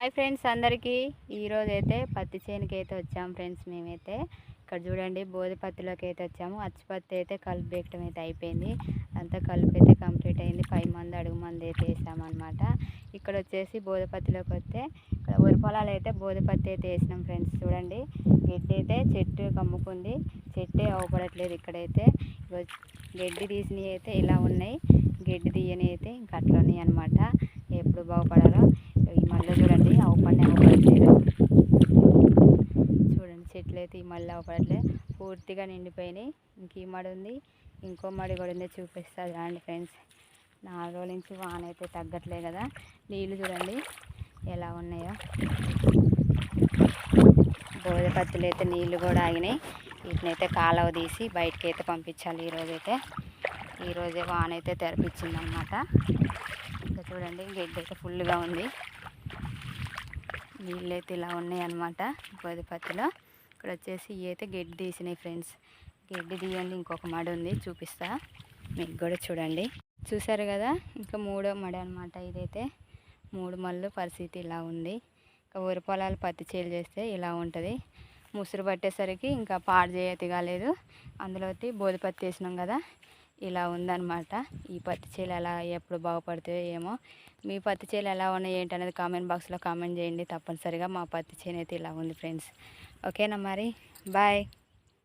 Hi friends అందరికీ. ఈరోజు అయితే పత్తి చేనుకి అయితే వచ్చాము ఫ్రెండ్స్ మేమైతే. ఇక్కడ చూడండి బోధి పత్తిలోకి అయితే వచ్చాము అచ్చిపత్తి అయితే కలుపు వేయటం అయితే అయిపోయింది. అంతా కలుపు అయితే కంప్లీట్ అయింది. పై మంది అడుగు మంది అయితే వేసామన్నమాట. ఇక్కడ వచ్చేసి బోధపత్తిలోకి వస్తే ఇక్కడ వరి పొలాలు అయితే బోధపత్తి అయితే వేసినాం ఫ్రెండ్స్. చూడండి గడ్డి అయితే చెట్టు కమ్ముకుంది. చెట్టే అవపడట్లేదు ఇక్కడైతే. గడ్డి తీసినవి అయితే ఇలా ఉన్నాయి. గడ్డి తీయని అయితే ఇంకా అట్లా ఉన్నాయి అనమాట ఎప్పుడు బాగుపడాలో ఈ మళ్ళీ చూడండి అవపడి అవపడట్లేదు చూడండి చెట్లు అయితే ఈ మళ్ళీ అవపడట్లేదు పూర్తిగా నిండిపోయినాయి. ఇంక ఈ మడి ఉంది. ఇంకో మడి కూడా ఉంది. చూపిస్తుంది రండి ఫ్రెండ్స్. నాలుగు రోజుల నుంచి వాన అయితే తగ్గట్లే కదా. నీళ్ళు చూడండి ఎలా ఉన్నాయో. బోధ పత్తులు అయితే నీళ్ళు కూడా ఆగినాయి. వీటిని అయితే కాలువ తీసి బయటకి అయితే పంపించాలి ఈరోజైతే ఈరోజే వాన అయితే తెరపించింది అనమాట ఇంకా చూడండి గడ్డి అయితే ఫుల్గా ఉంది. నీళ్ళు అయితే ఇలా ఉన్నాయి అనమాట బోధపత్తిలో ఇక్కడ వచ్చేసి ఇవైతే అయితే గడ్డి తీసినాయి ఫ్రెండ్స్. గడ్డి తీయండి ఇంకొక మడి ఉంది చూపిస్తా. మీకు కూడా చూడండి. చూసారు కదా? ఇంకా మూడో మడి అనమాట ఇదైతే. మూడు మళ్ళు పరిస్థితి ఇలా ఉంది. ఇంకా ఊరి పొలాలు పత్తి చేలు చేస్తే ఇలా ఉంటుంది. ముసురు పట్టేసరికి ఇంకా పాడు చేయతి కాలేదు అందులో బోధి పత్తి వేసినాం కదా? ఇలా ఉందన్నమాట. ఈ పత్తి చేలు ఎలా ఎప్పుడు బాగుపడుతుందో ఏమో. మీ పత్తి చేలు ఎలా ఉన్నాయి ఏంటనేది కామెంట్ బాక్స్లో కామెంట్ చేయండి. తప్పనిసరిగా మా పత్తి చేను అయితే ఇలా ఉంది ఫ్రెండ్స్. ఓకేనా మరి? బాయ్.